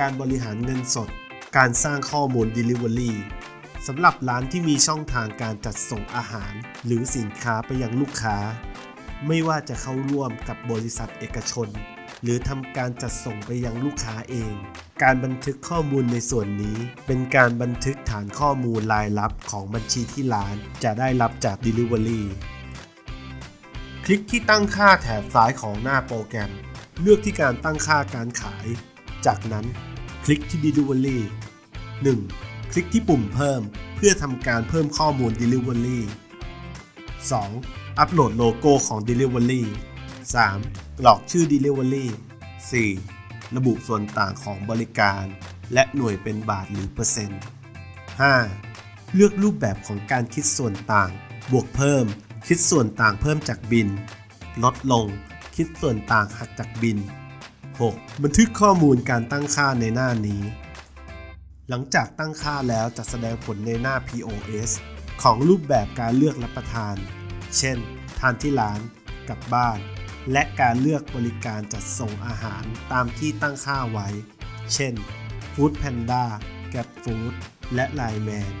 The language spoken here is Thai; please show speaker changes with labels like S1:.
S1: การบริหารเงินสด การสร้างข้อมูล Delivery สำหรับร้านที่มีช่องทางการจัดส่งอาหาร หรือสินค้าไปยังลูกค้า ไม่ว่าจะเข้าร่วมกับบริษัทเอกชน หรือทำการจัดส่งไปยังลูกค้าเอง การบันทึกข้อมูลในส่วนนี้ เป็นการบันทึกฐานข้อมูลรายลับของบัญชีที่ร้านจะได้รับจาก Delivery คลิกที่ตั้งค่าแถบซ้ายของหน้าโปรแกรม เลือกที่การตั้งค่าการขาย จากนั้นคลิกที่ Delivery 1. คลิกที่ปุ่มเพิ่มเพื่อทำการเพิ่มข้อมูล Delivery 2. อัปโหลดโลโก้ของ Delivery 3. กรอกชื่อ Delivery 4. ระบุส่วนต่างของบริการ และหน่วยเป็นบาทหรือเปอร์เซ็นต์ 5. เลือกรูปแบบของการคิดส่วนต่าง บวกเพิ่ม คิดส่วนต่างเพิ่มจากบิน ลดลง คิดส่วนต่างหักจากบิน 6. บันทึกข้อมูลการตั้งค่าในหน้านี้ หลังจากตั้งค่าแล้วจะแสดงผลในหน้า POS ของรูปแบบการเลือกรับประทาน เช่น ทานที่ร้าน กลับบ้าน และการเลือกบริการจัดส่งอาหารตามที่ตั้งค่าไว้ เช่น Food Panda, Grab Food และ Line Man